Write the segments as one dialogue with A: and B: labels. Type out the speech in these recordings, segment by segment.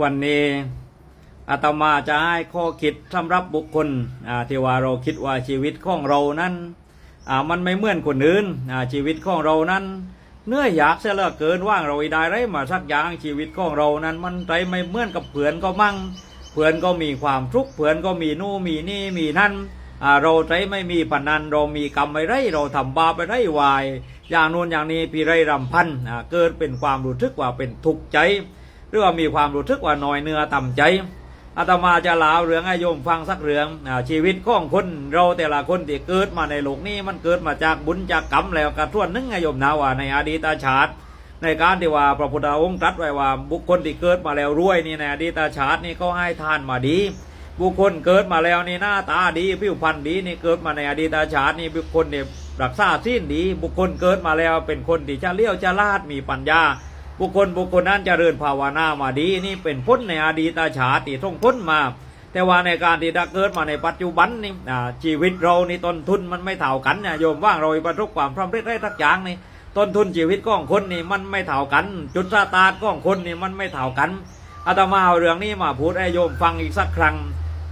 A: วันนี้อาตมาจะให้ข้อคิดสำหรับบุคคลที่ว่าเราคิดว่าชีวิตของเรานั้นมันไม่เหมือนคนอื่นอ่าชีวิตของเรานั้นเนื้ออยากเสียเหลือเกินว่างเราอีได้ไรมาสักอย่างชีวิตของเรานั้น มันไรไม่เหมือนกับเพื่อนก็มั่งเพื่อนก็มีความทุกข์เพื่อนก็มีนู่นมีนี่มีนั่นเราไรไม่มีปนันเรามีกรรมไม่ไรเราทำบาปไปไรวาย อย่างนู้นอย่างนี้พี่ไรรำพันเกิดเป็นความรู้ทึกว่าเป็นทุกข์ใจ หรือว่ามีความรู้สึกว่าน้อยเนื้อต่ำใจอาตมาจะเล่าเรื่องให้โยมฟังสักเรื่องชีวิตของคนเราแต่ละคนที่เกิดมาในโลกนี้มันเกิดมาจากบุญจากกรรมแล้วกระทวนนึงให้โยมนะว่าในอดีตชาติ ในการที่ว่าพระพุทธองค์ตรัสไว้ว่า บุคคลที่เกิดมาแล้วรวยนี่ในอดีตชาตินี่เขาให้ทานมาดี บุคคลเกิดมาแล้วนี่หน้าตาดีผิวพรรณดีนี่เกิดมาในอดีตชาตินี่บุคคลเนี่ยรักษาสิ้นดี บุคคลเกิดมาแล้วเป็นคนที่จะเลี้ยวจะลาดมีปัญญา บุคคลบุคคลนั้นจเจริญภาวนามาดีนี่เป็นพ้นในอดีตชาติท่องพ้นมา แต่ว่าในการที่ได้เกิดมาในปัจจุบันนี่ชีวิตเรานี่ต้นทุนมันไม่เท่ากันเนี่ยโยมว่างเราประสบความสำเร็จได้ทักอย่างนี่ต้นทุนชีวิตของคนนี่มันไม่เท่ากัน จุดสตาร์ทของคนนี่มันไม่เท่ากันอาตมาเอาเรื่องนี้มาพูดให้โยมฟังอีกสักครั้ง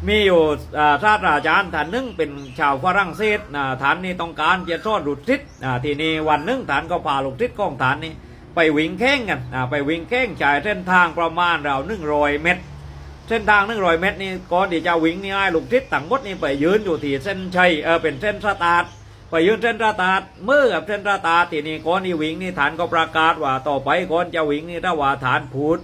A: มีอยู่อ่าศาสตราจารย์ท่านหนึงเป็นชาวฝรั่งเศสนะท่านนี่ต้องการจะสอนลูกศิษย์อ่นี้วันหนึงท่านก็พาลูกศิษย์ของท่านนี่ ไปวิ่งแข่งกันอ่าไปวิ่งแข่งจ่ายเส้นทางประมาณเราหนึ่งร้อยเมตร เส้นทางหนึ่งร้อยเมตรนี่ก่อนที่จะวิ่งนี่ให้ลูกศิษย์ต่างหมดนี่ไปยืนอยู่ที่เส้นชัยเออเป็นเส้นสตาร์ทไปยืนเส้นสตาร์ทเมื่อกับเส้นสตาร์ททีนี้ก่อนที่วิ่งนี่ฐานก็ประกาศว่าต่อไปก่อนจะวิ่งนี่ถ้าว่าฐานพูด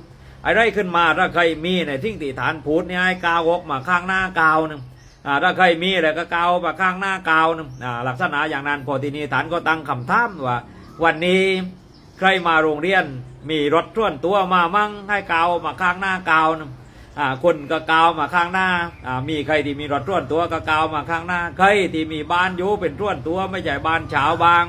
A: อะไรขึ้นมาถ้าใครมีในทิ้งติฐานพูดนี่ยให้กาวกมาข้างหน้ากาวหนึงอ่าถ้าใครมีอะไรก็กาวมาข้างหน้ากาวหนึงอ่าลักษณะอย่างนั้นพอทีนี้ฐานก็ตั้งคำถามว่า วันนี้ ใครมาโรงเรียนมีรถท่วนตัวมามั่งให้กาวมาข้างหน้ากาวนึงอ่าคนก็กาวมาข้างหน้าอ่ามีใครที่มีรถท่วนตัวก็กาวมาข้างหน้า ใครที่มีบ้านอยู่เป็นท่วนตัวไม่ใช่บ้านเฉาวบาง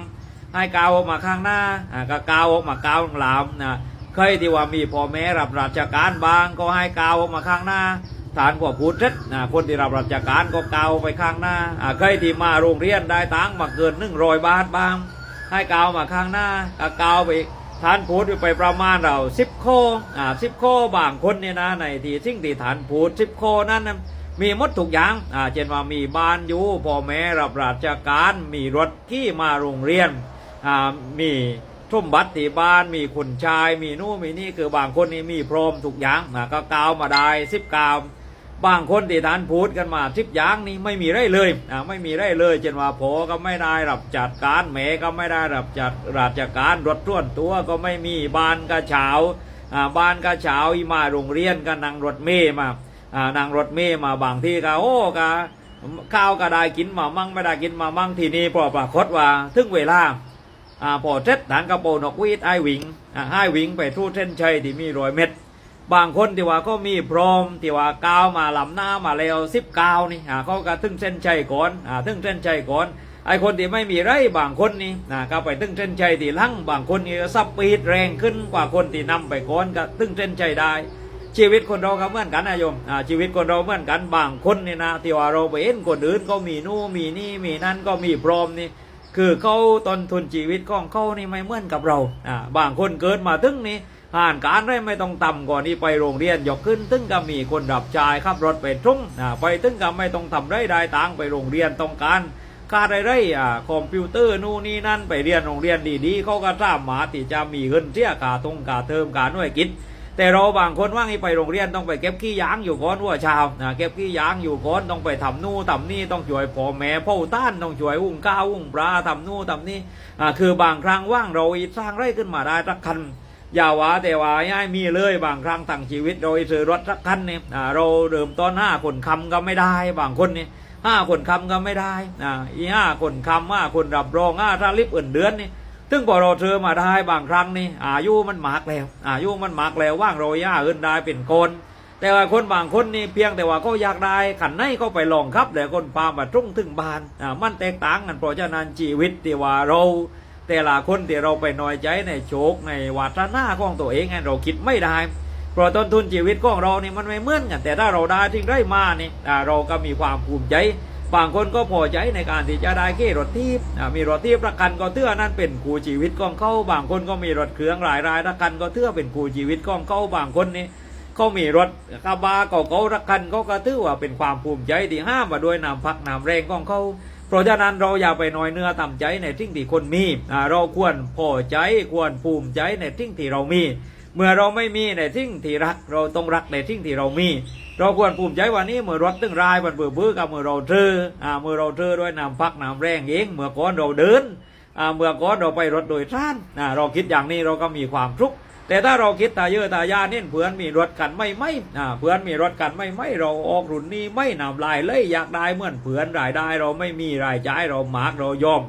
A: ให้กาวออกมาข้างหน้าอ่าก็กาวออกมากาวหลังนะเคยที่ว่ามีพ่อแม่รับราชการบาง ก็ให้กาวออกมาข้างหน้าฐานก็พูดเท็จนะคนที่รับราชการก็กาวไปข้างหน้าอ่าเคยที่มาโรงเรียนได้ตังค์มาเกินหนึ่งร้อยบาทบาง ให้กาวมาข้างหน้าก็กาวไปฐานพูดไปประมาณเราสิบโคอ่าสิบโคบางคนเนี่ยนะในที่สิ่งที่ฐานพูดสิบโคนั้นนะมีมดทุกอย่างอ่าเช่นว่ามีบ้านอยู่พ่อแม่รับราชการมีรถขี่มาโรงเรียนอ่ามีทุ่มบัตรที่บ้านมีคนชาย มีนู่นมีนี่คือบางคนนี่มีพร้อมทุกอย่างนะก็กาวมาได้สิบกาว บางคนที่ทานพูดกันมาสิบอย่างนี่ไม่มีไรเลยอ่าไม่มีไรเลยเช่นว่าพอก็ไม่ได้รับจัดการแหมก็ไม่ได้รับจัดราชการรถท่วนตัวก็ไม่มีบ้านกระเช้าอ่าบ้านกระเช้าอีมาโรงเรียนก็นั่งรถเมย์มาอ่านั่งรถเมย์มาบางที่ก็โอ้ก็ข้าวก็ได้กินมามั่งไม่ได้กินมามั่งทีนี้พอปรากฏว่าถึงเวลาอ่าพอเท็ดฐานกระโปรงนกวีดไอวิงอ่าให้วิงไปทู่เส้นชัยที่มีรอยเม็ด บางคนที่ว่าก็มีพร้อมที่ว่ากาวมาลำหน้ามาแล้วสิบกาวนี่อ่าเขาก็ถึงเส้นชัยก่อนอ่าถึงเส้นชัยก่อนไอคนที่ไม่มีไรบางคนนี่นะก็ไปถึงเส้นชัยที่ลังบางคนนี่ซับปีดแรงขึ้นกว่าคนที่นำไปก่อนก็ถึงเส้นชัยได้ ชีวิตคนเราก็เหมือนกันนะโยมอ่าชีวิตคนเราเหมือนกันบางคนนี่นะที่ว่าเราไปเห็นคนอื่นก็มีนู่นมีนี่มีนั่นก็มีพร้อมนี่คือเขาต้นทุนชีวิตของเขานี่ไม่เหมือนกับเราอ่าบางคนเกิดมาถึงนี่ อ่านการได้ไม่ต้องต่ำก่อนนี่ไปโรงเรียนยกขึ้นถึงก็มีคนรับจ่ายขับรถไปทุ่งไปถึงก็ไม่ต้องทำไรได้ตังไปโรงเรียนต้องการค่าไรไรอ่าคอมพิวเตอร์นู่นนี่นั่นไปเรียนโรงเรียนดีๆเขาก็สามาที่จะมีเงินเสียกาตรงกาเทอมกาหน่วยกิจแต่เราบางคนว่างไปโรงเรียนต้องไปเก็บขี้ยางอยู่ก่อนว่าเช้านะเก็บขี้ยางอยู่ก่อนต้องไปทำนู่นทำนี่ต้องช่วยพ่อแม่พ่อต้านต้องช่วยอุ้งข้าวอุ้งปลาทำนู่นทำนี่อ่าคือบางครั้งว่างเราสร้างไรขึ้นมาได้สักคัน อย่าว่าแต่ว่าให้มีเลยบางครั้งทั้งชีวิตเราซื้อรถสักคันเนี่ยเราเริ่มต้นห้าคนคำก็ไม่ได้ บางคนเนี่ยห้าคนคำก็ไม่ได้อ่าอีห้าคนคำห้าคนรับรองห้าถ้าลิบอื่นเดือนนี่ซึ่งพอเราเจอมาได้บางครั้งนี่อายุมันมากแล้ว อายุมันมากแล้วว่างเราย่าอื่นได้เป็นคนแต่ว่าคนบางคนนี่เพียงแต่ว่าเขาอยากได้ขันในเขาไปลองครับแต่คนพามาทุ่งถึงบานอ่ามันแตกต่างกันเพราะฉะนั้นชีวิตที่ว่าเรา แต่ละคนที่เราไปน้อยใจในโชคในวาสนาของตัวเองไงเราคิดไม่ได้ เพราะต้นทุนชีวิตของเรานี่มันไม่เหมือนกัน แต่ถ้าเราได้ทิ้งได้มานี่เราก็มีความภูมิใจบางคนก็พอใจในการที่จะได้เก้รถทีบอ่มีรถทีบประกันก็เทื่อนั่นเป็นคู่ชีวิตของเขาบางคนก็มีรถเครื่องหลายรายประกันก็เทื่อเป็นคู่ชีวิตของเขาบางคนนี่เขามีรถกระบะเขาเขารักกันเขาก็ถือว่าเป็นความภูมิใจที่ห้ามมาด้วยนามพักนามแรงของเขา เพราะฉะนั้นเราอย่าไปน้อยเนื้อต่ำใจในสิ่งที่คนมีเราควรพอใจควรภูมิใจในสิ่งที่เรามี เมื่อเราไม่มีในสิ่งที่รัก เราต้องรักในสิ่งที่เรามี เราควรภูมิใจวันนี้เมื่อรถตึงรายมันเบื่อเบื่อกับเมื่อเราเจอเมื่อเราเจอด้วยนามพักนามแรงเองเมื่อก่อนเราเดินเมื่อก่อนเราไปรถโดยสารอ่าเราคิดอย่างนี้เราก็มีความทุกข์ แต่ถ้าเราคิดตาเยอะตายาเน้นเพื่อนมีรถกันไม่ไม่อ่าเพื่อนมีรถกันไม่ไม่เราออกรุ่นนี้ไม่นำลายเลยอยากได้เหมือนเพื่อนรายได้ เราไม่มีรายจ่ายเราหมากเรายอม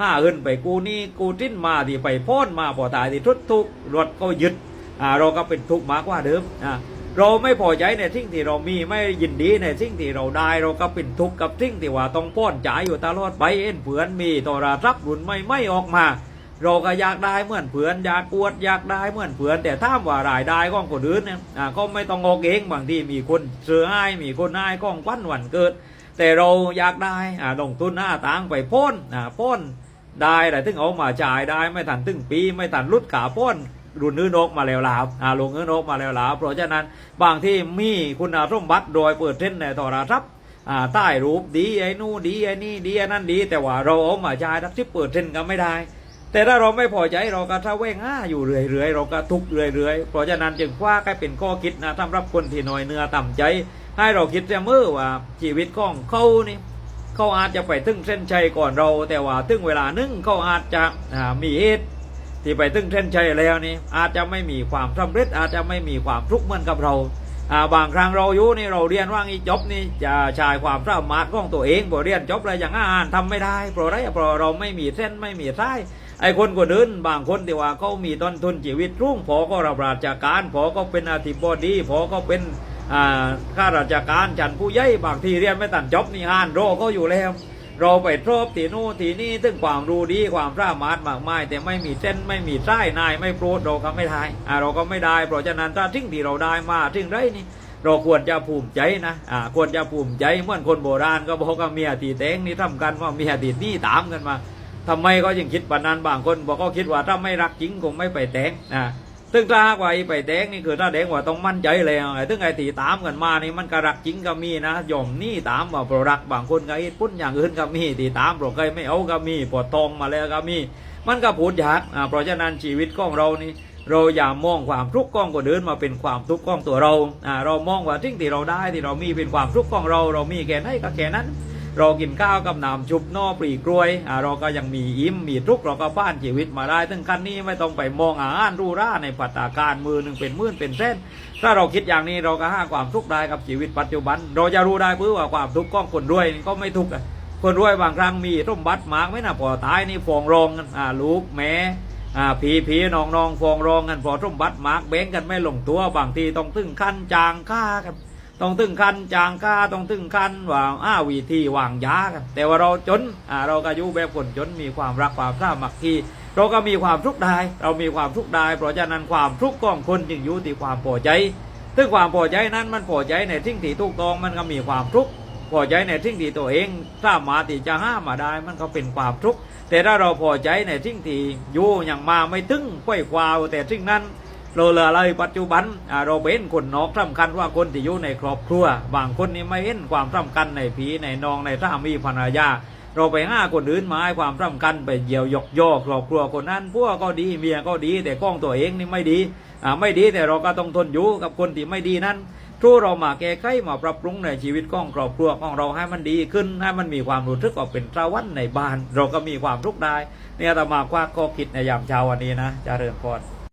A: ห้าขึ้นไปกูนี่กูทิ้นมาที่ไปพ้นมาพอตายที่ทุกทุกรถก็ยึดอ่าเราก็เป็นทุกมากกว่าเดิมอ่าเราไม่พอใจในสิ่งที่เรามีไม่ยินดีในสิ่งที่เราได้ เราก็เป็นทุกข์กับสิ่งที่ว่าต้องพ้นจ่ายอยู่ตลอดไปเอ็นเผื่อนมีโทรศัพท์รุ่นไม่ไม่ออกมา เราก็อยากได้เหมือนเผื่อนอยากอวดอยากได้เหมือนเผื่อนแต่ถ้าว่ารายได้ของคนอื่นเนี่ยอ่าก็ไม่ต้องออกเองบางทีมีคนซื้อให้มีคนให้ของวันวันเกิด แต่เราอยากได้อ่าลงทุนหน้าตังไปพ้นอ่าพ้นได้แต่ถึงเอามาจ่ายได้ไม่ทันถึงปี ไม่ทันรุดขาพ้นรุ่นนื้อนกมาแล้วลาวอ่าลงนื้อนกมาแล้วลาวเพราะฉะนั้นบางที่มีคุณสมบัติโดยเปิดเส้นในโทรศัพท์อ่าใต้รูปดีไอ้นู่นดีไอ้นี่ดีไอ้นั่นดี แต่ว่าเราเอามาจ่ายทักที่เปิดเส้นก็ไม่ได้ แต่ถ้าเราไม่พอใจเราก็ท้าเว้งอ้าอยู่เรื่อยๆเราก็ทุกข์เรื่อยๆเพราะฉะนั้นจึงคว้าก็เป็นข้อคิดนะสำหรับคนที่น้อยเนื้อต่ำใจ ให้เราคิดเสมอว่าชีวิตของเขานี่เขาอาจจะไปถึงเส้นชัยก่อนเรา แต่ว่าถึงเวลานึงเขาอาจจะมีเหตุที่ไปถึงเส้นชัยแล้วนี่อาจจะไม่มีความสำเร็จ อาจจะไม่มีความทุกข์เหมือนกับเราบางครั้งเราอยู่นี่เราเรียนว่างี้จบนี่จะชายความสามารถของตัวเองพอเรียนจบอะไรอย่างอ่านทำไม่ได้เพราะอะไรเพราะเราไม่มีเส้นไม่มีสาย ไอ้คนคนอื่นบางคนที่ว่าเขามีต้นทุนชีวิตรุ่งพอก็รับราชการพอก็เป็นอาธิบดีพอก็เป็นข้าราชการฉันผู้ใหญ่บางทีเรียนไม่ตันจบนี่อ่านโรก็อยู่แล้ว เราไปทบทีนู่นทีนี่ถึงความรู้ดีความสามารถมากมาย แต่ไม่มีเส้นไม่มีไส้นายไม่โปรดเราก็ไม่ได้เราก็ไม่ได้เพราะฉะนั้นถ้าทิ้งที่เราได้มาทิ้งไรนี่เราควรจะภูมิใจนะอ่าควรจะภูมิใจเหมือนคนโบราณก็บอกว่าเมียตีแตงนี่ทำกันว่าเมียตีนี่ตามกันมา ทำไมก็ยังคิดปานนั้นบางคนบอกก็คิดว่าถ้าไม่รักจริงคงไม่ไปแต่งอ่าซึ่งถ้าหากว่าไปแดงนี่คือถ้าแดงว่าต้องมั่นใจแล้วไอ้ถึงไอ้ตีตามกันมานี่มันก็รักจริงก็มีนะยอมนี่ตามว่าเพระรักบางคนก็ไอ้ปุ้นอย่างอื่นก็มีตีตามเราเคยไม่เอาก็มีปวดทองมาแล้วก็มี มันก็พูดยากอ่าเพราะฉะนั้นชีวิตของเรานี่เราอย่ามองความทุกข์ของคนอื่นมาเป็นความทุกข์ของตัวเราอ่าเรามองว่าสิ่งที่เราได้ที่เรามีเป็นความทุกข์ของเรา เรามีแค่ไหนก็แค่นั้น เรากินข้าวกับน้ำชุบนอปรีกล้วยอ่าเราก็ยังมีอิ่มมีทุกเราก็บ้านชีวิตมาได้ถึงขั้นนี้ไม่ต้องไปมองอาหารรูร่าในปัตตาการมือหนึ่งเป็นมื่นเป็นเส้น ถ้าเราคิดอย่างนี้เราก็ห้าความทุกข์ได้กับชีวิตปัจจุบัน เราจะรู้ได้เพื่อว่าความทุกข์ของคนรวยก็ไม่ทุกข์คนรวยบางครั้งมีสมบัติมากไม่น่าพอตายนี่ฟองรองอ่าลูกแม่อ่าผีผีน้องน้องฟองรองกันพอสมบัติมากแบงกันไม่ลงตัวบางทีต้องถึงขั้นจางค่ากัน ต้องถึงขั้นจางค่าต้องถึงขั้นว่าอ้าวีทีวางยากัน แต่ว่าเราจนอ่าเราก็อยู่แบบคนจนมีความรักความสามัคคีเราก็มีความทุกข์ได้ เรามีความทุกข์ได้ เพราะฉะนั้นความทุกข์ของคนจึงอยู่ที่ความพอใจซึ่งความพอใจนั้นมันพอใจในสิ่งที่ถูกต้องมันก็มีความทุกข์พอใจในสิ่งที่ตัวเองสามารถที่จะห้ามมาได้มันก็เป็นความทุกข์แต่ถ้าเราพอใจในสิ่งที่อยู่อย่างมาไม่ถึงค่อยควาวแต่สิ่งนั้น เราเลือเลยปัจจุบันเราเป็นคนนอกสำคัญว่าคนที่อยู่ในครอบครัว บางคนนี่ไม่เห็นความสำคัญในผีในน้องในสามีภรรยาเราไปห้าคนอื่นมาให้ความสำคัญไปเยียวยกย่อครอบครัวคนนั้นพวกก็ดีเมียก็ดี แต่ก้องตัวเองนี่ไม่ดีไม่ดีแต่เราก็ต้องทนอยู่กับคนที่ไม่ดีนั้นทูเรามาแก้ไขมาปรับปรุงในชีวิตของครอบครัวของเราให้มันดีขึ้นให้มันมีความรู้สึกว่าเป็นสวรรค์ในบ้าน เราก็มีความทุกข์ได้เนี่ยอาตมาคว้าข้อคิดในยามเช้าวันนี้นะจะเริ่มก่อน